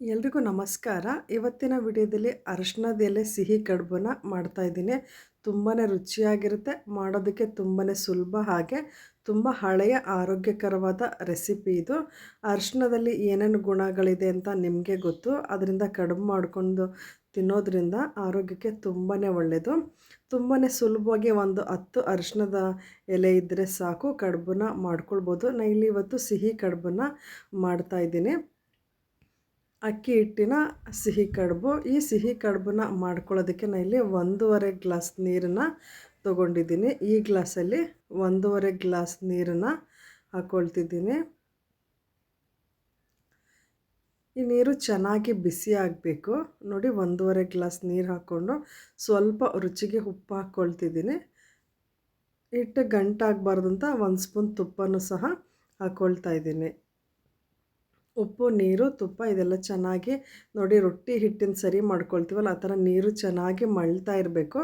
ಎಲ್ರಿಗೂ ನಮಸ್ಕಾರ. ಇವತ್ತಿನ ವಿಡಿಯೋದಲ್ಲಿ ಅರಶಿನದ ಎಲೆ ಸಿಹಿ ಕಡುಬನ್ನ ಮಾಡ್ತಾಯಿದ್ದೀನಿ ತುಂಬಾ ರುಚಿಯಾಗಿರುತ್ತೆ, ಮಾಡೋದಕ್ಕೆ ತುಂಬಾ ಸುಲಭ ಹಾಗೆ ತುಂಬ ಹಳೆಯ ಆರೋಗ್ಯಕರವಾದ ರೆಸಿಪಿ ಇದು. ಅರಶಿನದಲ್ಲಿ ಏನೇನು ಗುಣಗಳಿದೆ ಅಂತ ನಿಮಗೆ ಗೊತ್ತು. ಅದರಿಂದ ಕಡುಬು ಮಾಡಿಕೊಂಡು ತಿನ್ನೋದ್ರಿಂದ ಆರೋಗ್ಯಕ್ಕೆ ತುಂಬಾ ಒಳ್ಳೆಯದು ತುಂಬಾ ಸುಲಭವಾಗಿ ಒಂದು ಹತ್ತು ಅರಿಶಿಣದ ಎಲೆ ಇದ್ದರೆ ಸಾಕು, ಕಡುಬನ್ನ ಮಾಡ್ಕೊಳ್ಬೋದು. ನಾನು ಇಲ್ಲಿ ಇವತ್ತು ಸಿಹಿ ಕಡುಬನ್ನ ಮಾಡ್ತಾಯಿದ್ದೀನಿ ಅಕ್ಕಿ ಹಿಟ್ಟಿನ ಸಿಹಿ ಕಡುಬು. ಈ ಸಿಹಿ ಕಡುಬನ್ನ ಮಾಡ್ಕೊಳ್ಳೋದಕ್ಕೆ ನಾನು ಇಲ್ಲಿ ಒಂದೂವರೆ ಗ್ಲಾಸ್ ನೀರನ್ನು ತೊಗೊಂಡಿದ್ದೀನಿ. ಈ ಗ್ಲಾಸಲ್ಲಿ ಒಂದೂವರೆ ಗ್ಲಾಸ್ ನೀರನ್ನು ಹಾಕ್ಕೊಳ್ತಿದ್ದೀನಿ ಈ ನೀರು ಚೆನ್ನಾಗಿ ಬಿಸಿ ಆಗಬೇಕು. ನೋಡಿ, ಒಂದೂವರೆ ಗ್ಲಾಸ್ ನೀರು ಹಾಕ್ಕೊಂಡು ಸ್ವಲ್ಪ ರುಚಿಗೆ ಉಪ್ಪು ಹಾಕ್ಕೊಳ್ತಿದ್ದೀನಿ ಹಿಟ್ಟು ಗಂಟಾಗಬಾರ್ದು ಅಂತ ಒಂದು ಸ್ಪೂನ್ ತುಪ್ಪನೂ ಸಹ ಹಾಕ್ಕೊಳ್ತಾ ಇದ್ದೀನಿ. ಉಪ್ಪು, ನೀರು, ತುಪ್ಪ ಇದೆಲ್ಲ ಚೆನ್ನಾಗಿ ನೋಡಿ ರೊಟ್ಟಿ ಹಿಟ್ಟಿನ ಸರಿ ಮಾಡ್ಕೊಳ್ತೀವಲ್ಲ, ಆ ಥರ ನೀರು ಚೆನ್ನಾಗಿ ಮಳ್ತಾ ಇರಬೇಕು.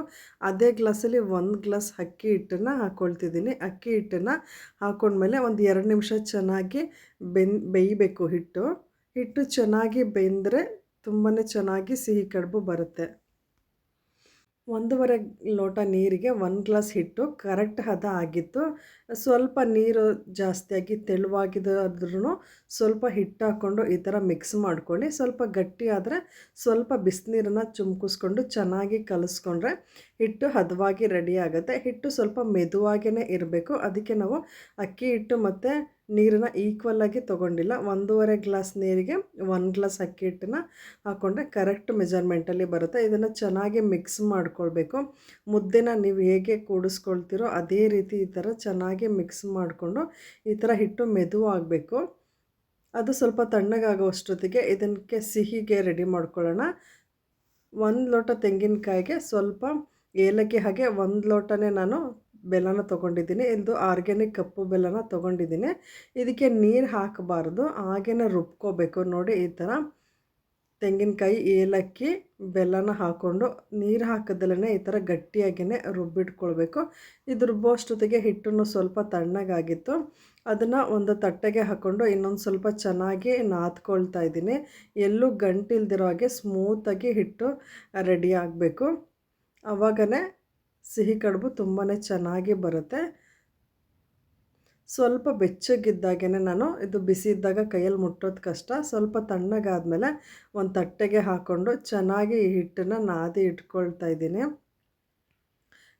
ಅದೇ ಗ್ಲಾಸಲ್ಲಿ ಒಂದು ಗ್ಲಾಸ್ ಅಕ್ಕಿ ಹಿಟ್ಟನ್ನು ಹಾಕ್ಕೊಳ್ತಿದ್ದೀನಿ ಅಕ್ಕಿ ಹಿಟ್ಟನ್ನು ಹಾಕ್ಕೊಂಡ್ಮೇಲೆ ಒಂದು ಎರಡು ನಿಮಿಷ ಚೆನ್ನಾಗಿ ಬೆನ್, ಬೇಯಬೇಕು ಹಿಟ್ಟು. ಹಿಟ್ಟು ಚೆನ್ನಾಗಿ ಬೆಂದರೆ ತುಂಬಾ ಚೆನ್ನಾಗಿ ಸಿಹಿ ಕಡುಬು ಬರುತ್ತೆ. ಒಂದೂವರೆ ಲೋಟ ನೀರಿಗೆ ಒಂದು ಗ್ಲಾಸ್ ಹಿಟ್ಟು ಕರೆಕ್ಟ್ ಹದ ಆಗಿತ್ತು. ಸ್ವಲ್ಪ ನೀರು ಜಾಸ್ತಿಯಾಗಿ ತೆಳುವಾಗಿದ್ರೂ ಸ್ವಲ್ಪ ಹಿಟ್ಟು ಹಾಕ್ಕೊಂಡು ಈ ಥರ ಮಿಕ್ಸ್ ಮಾಡ್ಕೊಳ್ಳಿ. ಸ್ವಲ್ಪ ಗಟ್ಟಿ ಆದರೆ ಸ್ವಲ್ಪ ಬಿಸಿನೀರನ್ನು ಚುಮ್ಕಿಸ್ಕೊಂಡು ಚೆನ್ನಾಗಿ ಕಲಿಸ್ಕೊಂಡ್ರೆ ಹಿಟ್ಟು ಹದವಾಗಿ ರೆಡಿ ಆಗುತ್ತೆ. ಹಿಟ್ಟು ಸ್ವಲ್ಪ ಮೆದುವಾಗೇ ಇರಬೇಕು. ಅದಕ್ಕೆ ನಾವು ಅಕ್ಕಿ ಹಿಟ್ಟು ಮತ್ತು ನೀರನ್ನು ಈಕ್ವಲ್ಲಾಗಿ ತೊಗೊಂಡಿಲ್ಲ. ಒಂದೂವರೆ ಗ್ಲಾಸ್ ನೀರಿಗೆ ಒಂದು ಗ್ಲಾಸ್ ಅಕ್ಕಿ ಹಿಟ್ಟನ್ನ ಹಾಕ್ಕೊಂಡ್ರೆ ಕರೆಕ್ಟ್ ಮೆಜರ್ಮೆಂಟಲ್ಲಿ ಬರುತ್ತೆ. ಇದನ್ನು ಚೆನ್ನಾಗಿ ಮಿಕ್ಸ್ ಮಾಡ್ಕೊಳ್ಬೇಕು. ಮುದ್ದೆನ ನೀವು ಹೇಗೆ ಕೂಡಿಸ್ಕೊಳ್ತೀರೋ ಅದೇ ರೀತಿ ಈ ಥರ ಚೆನ್ನಾಗಿ ಮಿಕ್ಸ್ ಮಾಡಿಕೊಂಡು ಈ ಥರ ಹಿಟ್ಟು ಮೆದು ಆಗಬೇಕು ಅದು ಸ್ವಲ್ಪ ತಣ್ಣಗಾಗೋಷ್ಟೊತ್ತಿಗೆ ಇದಕ್ಕೆ ಸಿಹಿಗೆ ರೆಡಿ ಮಾಡ್ಕೊಳ್ಳೋಣ. ಒಂದು ಲೋಟ ತೆಂಗಿನಕಾಯಿಗೆ ಸ್ವಲ್ಪ ಏಲಕ್ಕಿ ಹಾಗೆ ಒಂದು ಲೋಟನೇ ನಾನು ಬೆಲ್ಲನ ತೊಗೊಂಡಿದ್ದೀನಿ. ಇದು ಆರ್ಗ್ಯಾನಿಕ್ ಕಪ್ಪು ಬೆಲ್ಲನ ತೊಗೊಂಡಿದ್ದೀನಿ. ಇದಕ್ಕೆ ನೀರು ಹಾಕಬಾರ್ದು. ಹಾಗೇನೆ ರುಬ್ಕೋಬೇಕು. ನೋಡಿ ಈ ಥರ ತೆಂಗಿನಕಾಯಿ ಏಲಕ್ಕಿ, ಬೆಲ್ಲನ ಹಾಕ್ಕೊಂಡು ನೀರು ಹಾಕಿದಲೇ ಈ ಥರ ಗಟ್ಟಿಯಾಗಿಯೇ ರುಬ್ಬಿಟ್ಕೊಳ್ಬೇಕು. ಇದು ರುಬ್ಬೋಷ್ಟೊತ್ತಿಗೆ ಹಿಟ್ಟನ್ನು ಸ್ವಲ್ಪ ತಣ್ಣಗಾಗಿತ್ತು. ಅದನ್ನು ಒಂದು ತಟ್ಟೆಗೆ ಹಾಕ್ಕೊಂಡು ಇನ್ನೊಂದು ಸ್ವಲ್ಪ ಚೆನ್ನಾಗಿ ನಾದ್ಕೊಳ್ತಾ ಇದ್ದೀನಿ. ಎಲ್ಲೂ ಗಂಟಿಲ್ದಿರೋ ಹಾಗೆ ಸ್ಮೂತಾಗಿ ಹಿಟ್ಟು ರೆಡಿ ಆಗಬೇಕು. ಆವಾಗನೇ ಸಿಹಿ ಕಡುಬು ತುಂಬಾ ಚೆನ್ನಾಗಿ ಬರುತ್ತೆ. ಸ್ವಲ್ಪ ಬೆಚ್ಚಗಿದ್ದಾಗೇ ನಾನು ಇದು ಬಿಸಿ ಇದ್ದಾಗ ಕೈಯಲ್ಲಿ ಮುಟ್ಟೋದು ಕಷ್ಟ. ಸ್ವಲ್ಪ ತಣ್ಣಗಾದಮೇಲೆ ಒಂದು ತಟ್ಟೆಗೆ ಹಾಕ್ಕೊಂಡು ಚೆನ್ನಾಗಿ ಈ ಹಿಟ್ಟನ್ನು ನಾದಿ ಇಟ್ಕೊಳ್ತಾ ಇದ್ದೀನಿ.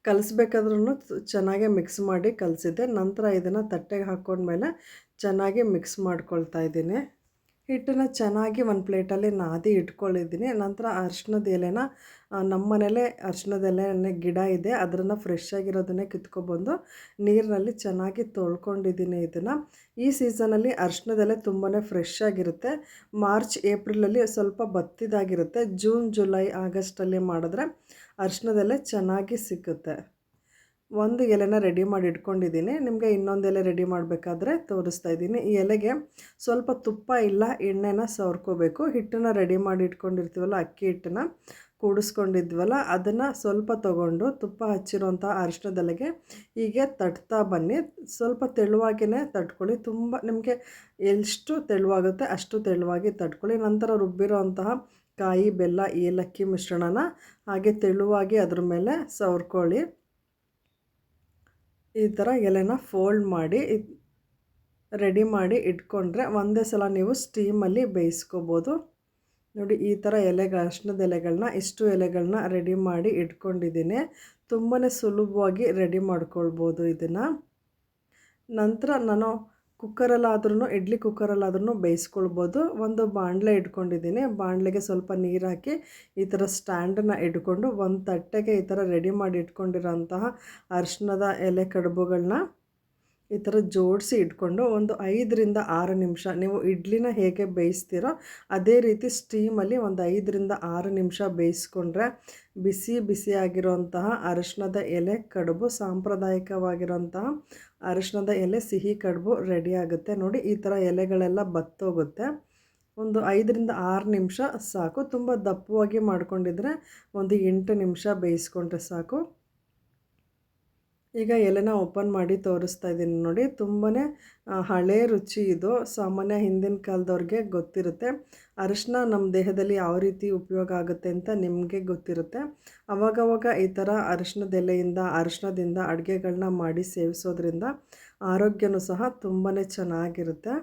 ಕಲಿಸ್ಬೇಕಾದ್ರೂ ಚೆನ್ನಾಗೆ ಮಿಕ್ಸ್ ಮಾಡಿ ಕಲಿಸಿದ್ದೆ. ನಂತರ ಇದನ್ನು ತಟ್ಟೆಗೆ ಹಾಕ್ಕೊಂಡ್ಮೇಲೆ ಚೆನ್ನಾಗಿ ಮಿಕ್ಸ್ ಮಾಡ್ಕೊಳ್ತಾ ಇದ್ದೀನಿ. ಹಿಟ್ಟನ್ನು ಚೆನ್ನಾಗಿ ಒಂದು ಪ್ಲೇಟಲ್ಲಿ ನಾದಿ ಇಟ್ಕೊಂಡಿದ್ದೀನಿ. ನಂತರ ಅರ್ಶಿನದ ಎಲೆನ ನಮ್ಮ ಮನೇಲೆ ಅರ್ಶಿಣದ ಎಲೆ ಗಿಡ ಇದೆ. ಅದನ್ನು ಫ್ರೆಶ್ ಆಗಿರೋದನ್ನೇ ಕಿತ್ಕೊಬಂದು ನೀರಿನಲ್ಲಿ ಚೆನ್ನಾಗಿ ತೊಳ್ಕೊಂಡಿದ್ದೀನಿ ಇದನ್ನು. ಈ ಸೀಸನಲ್ಲಿ ಅರ್ಶಿನದ ಎಲೆ ತುಂಬಾ ಫ್ರೆಶ್ ಆಗಿರುತ್ತೆ. ಮಾರ್ಚ್, ಏಪ್ರಿಲಲ್ಲಿ ಸ್ವಲ್ಪ ಬತ್ತಿದಾಗಿರುತ್ತೆ. ಜೂನ್, ಜುಲೈ, ಆಗಸ್ಟಲ್ಲಿ ಮಾಡಿದ್ರೆ ಅರ್ಶಿಣದ ಎಲೆ ಚೆನ್ನಾಗಿ ಸಿಕ್ಕುತ್ತೆ ಒಂದು ಎಲೆನ ರೆಡಿ ಮಾಡಿ ಇಟ್ಕೊಂಡಿದ್ದೀನಿ. ನಿಮಗೆ ಇನ್ನೊಂದು ಎಲೆ ರೆಡಿ ಮಾಡಬೇಕಾದ್ರೆ ತೋರಿಸ್ತಾ ಇದ್ದೀನಿ. ಈ ಎಲೆಗೆ ಸ್ವಲ್ಪ ತುಪ್ಪ ಇಲ್ಲ, ಎಣ್ಣೆನ ಸವರ್ಕೋಬೇಕು. ಹಿಟ್ಟನ್ನು ರೆಡಿ ಮಾಡಿ ಇಟ್ಕೊಂಡಿರ್ತೀವಲ್ಲ, ಅಕ್ಕಿ ಹಿಟ್ಟನ್ನು ಕೂಡಿಸ್ಕೊಂಡಿದ್ವಲ್ಲ, ಅದನ್ನು ಸ್ವಲ್ಪ ತೊಗೊಂಡು ತುಪ್ಪ ಹಚ್ಚಿರೋಂಥ ಅರಿಶಿನದೆಲೆಗೆ ಹೀಗೆ ತಟ್ತಾ ಬನ್ನಿ. ಸ್ವಲ್ಪ ತೆಳುವಾಗಿಯೇ ತಟ್ಕೊಳ್ಳಿ. ತುಂಬ ನಿಮಗೆ ಎಷ್ಟು ತೆಳುವಾಗುತ್ತೆ ಅಷ್ಟು ತೆಳುವಾಗಿ ತಟ್ಕೊಳ್ಳಿ. ನಂತರ ರುಬ್ಬಿರೋ ಕಾಯಿ, ಬೆಲ್ಲ, ಏಲಕ್ಕಿ ಮಿಶ್ರಣನ ಹಾಗೆ ತೆಳುವಾಗಿ ಅದ್ರ ಮೇಲೆ ಸವರ್ಕೊಳ್ಳಿ. ಈ ಥರ ಎಲೆನ ಫೋಲ್ಡ್ ಮಾಡಿ ರೆಡಿ ಮಾಡಿ ಇಟ್ಕೊಂಡ್ರೆ ಒಂದೇ ಸಲ ನೀವು ಸ್ಟೀಮಲ್ಲಿ ಬೇಯಿಸ್ಕೋಬೋದು. ನೋಡಿ, ಈ ಥರ ಎಲೆಗಳ ಅರ್ಶಿನದ ಎಲೆಗಳನ್ನ ಇಷ್ಟು ಎಲೆಗಳನ್ನ ರೆಡಿ ಮಾಡಿ ಇಟ್ಕೊಂಡಿದ್ದೀನಿ. ತುಂಬಾ ಸುಲಭವಾಗಿ ರೆಡಿ ಮಾಡ್ಕೊಳ್ಬೋದು ಇದನ್ನು. ನಂತರ ನಾನು ಕುಕ್ಕರಲ್ಲಾದ್ರೂ ಇಡ್ಲಿ ಕುಕ್ಕರಲ್ಲಾದ್ರೂ ಬೇಯಿಸ್ಕೊಳ್ಬೋದು. ಒಂದು ಬಾಣಲೆ ಇಟ್ಕೊಂಡಿದ್ದೀನಿ. ಬಾಣಲೆಗೆ ಸ್ವಲ್ಪ ನೀರು ಹಾಕಿ ಈ ಥರ ಸ್ಟ್ಯಾಂಡನ್ನು ಇಟ್ಕೊಂಡು ಒಂದು ತಟ್ಟೆಗೆ ಈ ಥರ ರೆಡಿ ಮಾಡಿ ಇಟ್ಕೊಂಡಿರೋಂತಹ ಅರಿಶಿಣದ ಎಲೆ ಕಡುಬುಗಳನ್ನ ಈ ಥರ ಜೋಡಿಸಿ ಇಟ್ಕೊಂಡು ಒಂದು ಐದರಿಂದ ಆರು ನಿಮಿಷ ನೀವು ಇಡ್ಲಿನ ಹೇಗೆ ಬೇಯಿಸ್ತೀರೋ ಅದೇ ರೀತಿ ಸ್ಟೀಮಲ್ಲಿ ಒಂದು ಐದರಿಂದ ಆರು ನಿಮಿಷ ಬೇಯಿಸ್ಕೊಂಡ್ರೆ ಬಿಸಿ ಬಿಸಿಯಾಗಿರುವಂತಹ ಅರಿಶಿಣದ ಎಲೆ ಕಡುಬು ಸಾಂಪ್ರದಾಯಿಕವಾಗಿರುವಂತಹ ಅರಿಶಿಣದ ಎಲೆ ಸಿಹಿ, ಕಡುಬು ರೆಡಿ ಆಗುತ್ತೆ. ನೋಡಿ, ಈ ಥರ ಎಲೆಗಳೆಲ್ಲ ಬತ್ತೋಗುತ್ತೆ. ಒಂದು ಐದರಿಂದ ಆರು ನಿಮಿಷ ಸಾಕು. ತುಂಬ ದಪ್ಪವಾಗಿ ಮಾಡ್ಕೊಂಡಿದ್ರೆ ಒಂದು ಎಂಟು ನಿಮಿಷ ಬೇಯಿಸ್ಕೊಂಡ್ರೆ ಸಾಕು. ಈಗ ಎಲೆನ ಓಪನ್ ಮಾಡಿ ತೋರಿಸ್ತಾ ಇದ್ದೀನಿ ನೋಡಿ. ತುಂಬಾ ಹಳೆ ರುಚಿ ಇದು. ಸಾಮಾನ್ಯ ಹಿಂದಿನ ಕಾಲದವ್ರಿಗೆ ಗೊತ್ತಿರುತ್ತೆ. ಅರಿಶಿನ ನಮ್ಮ ದೇಹದಲ್ಲಿ ಯಾವ ರೀತಿ ಉಪಯೋಗ ಆಗುತ್ತೆ ಅಂತ ನಿಮಗೆ ಗೊತ್ತಿರುತ್ತೆ. ಅವಾಗವಾಗ ಈ ಥರ ಅರಿಶಿನದ ಎಲೆಯಿಂದ, ಅರಿಶಿನದಿಂದ ಅಡುಗೆಗಳನ್ನ ಮಾಡಿ ಸೇವಿಸೋದ್ರಿಂದ ಆರೋಗ್ಯನೂ ಸಹ ತುಂಬಾ ಚೆನ್ನಾಗಿರುತ್ತೆ.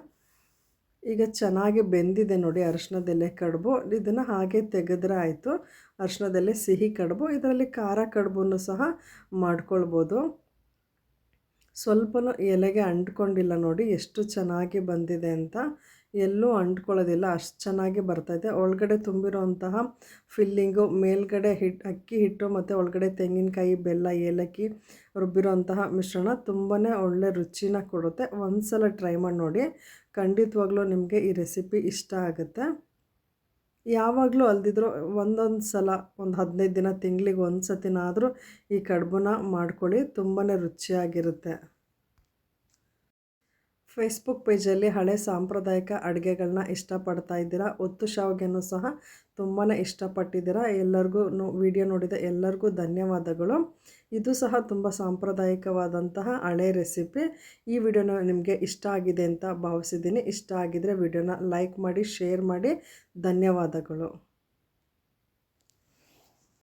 ಈಗ ಚೆನ್ನಾಗಿ ಬೆಂದಿದೆ ನೋಡಿ ಅರಿಶಿನದೆಲೆ ಕಡುಬು. ಇದನ್ನು ಹಾಗೆ ತೆಗೆದ್ರೆ ಆಯಿತು. ಅರಿಶಿನದೆಲೆ ಸಿಹಿ ಕಡುಬು. ಇದರಲ್ಲಿ ಖಾರ ಕಡುಬನ್ನು ಸಹ ಮಾಡ್ಕೊಳ್ಬೋದು. ಸ್ವಲ್ಪನೂ ಎಲೆಗೆ ಅಂಟ್ಕೊಂಡಿಲ್ಲ ನೋಡಿ, ಎಷ್ಟು ಚೆನ್ನಾಗಿ ಬಂದಿದೆ ಅಂತ. ಎಲ್ಲೂ ಅಂಟ್ಕೊಳ್ಳೋದಿಲ್ಲ, ಅಷ್ಟು ಚೆನ್ನಾಗಿ ಬರ್ತೈತೆ ಒಳಗಡೆ ತುಂಬಿರೋಂತಹ ಫಿಲ್ಲಿಂಗು, ಮೇಲ್ಗಡೆ ಹಿಟ್, ಅಕ್ಕಿ ಹಿಟ್ಟು ಮತ್ತು ಒಳಗಡೆ ತೆಂಗಿನಕಾಯಿ, ಬೆಲ್ಲ, ಏಲಕ್ಕಿ ರುಬ್ಬಿರೋಂತಹ ಮಿಶ್ರಣ ತುಂಬಾ ಒಳ್ಳೆ ರುಚಿನ ಕೊಡುತ್ತೆ. ಒಂದು ಸಲ ಟ್ರೈ ಮಾಡಿ ನೋಡಿ, ಖಂಡಿತವಾಗ್ಲೂ ನಿಮಗೆ ಈ ರೆಸಿಪಿ ಇಷ್ಟ ಆಗುತ್ತೆ. ಯಾವಾಗಲೂ ಅಲ್ದಿದ್ರು ಒಂದೊಂದು ಸಲ, ಒಂದು ಹದಿನೈದು ದಿನ, ತಿಂಗಳಿಗೆ ಒಂದು ಸತಿನಾದರೂ ಈ ಕಡುಬನ್ನ ಮಾಡ್ಕೊಳ್ಳಿ ತುಂಬಾ ರುಚಿಯಾಗಿರುತ್ತೆ. ಫೇಸ್ಬುಕ್ ಪೇಜಲ್ಲಿ ಹಳೆ ಸಾಂಪ್ರದಾಯಿಕ ಅಡುಗೆಗಳನ್ನ ಇಷ್ಟಪಡ್ತಾ ಇದ್ದೀರಾ? ಒತ್ತು ಶಾವಿಗೆನೂ ಸಹ ತುಂಬಾ ಇಷ್ಟಪಟ್ಟಿದ್ದೀರಾ? ಎಲ್ಲರಿಗೂ ವಿಡಿಯೋ ನೋಡಿದ ಎಲ್ಲರಿಗೂ ಧನ್ಯವಾದಗಳು. ಇದು ಸಹ ತುಂಬ ಸಾಂಪ್ರದಾಯಿಕವಾದಂತಹ ಹಳೆ ರೆಸಿಪಿ. ಈ ವಿಡಿಯೋನ ನಿಮಗೆ ಇಷ್ಟ ಆಗಿದೆ ಅಂತ ಭಾವಿಸಿದ್ದೀನಿ. ಇಷ್ಟ ಆಗಿದ್ದರೆ ವಿಡಿಯೋನ ಲೈಕ್ ಮಾಡಿ, ಶೇರ್ ಮಾಡಿ. ಧನ್ಯವಾದಗಳು.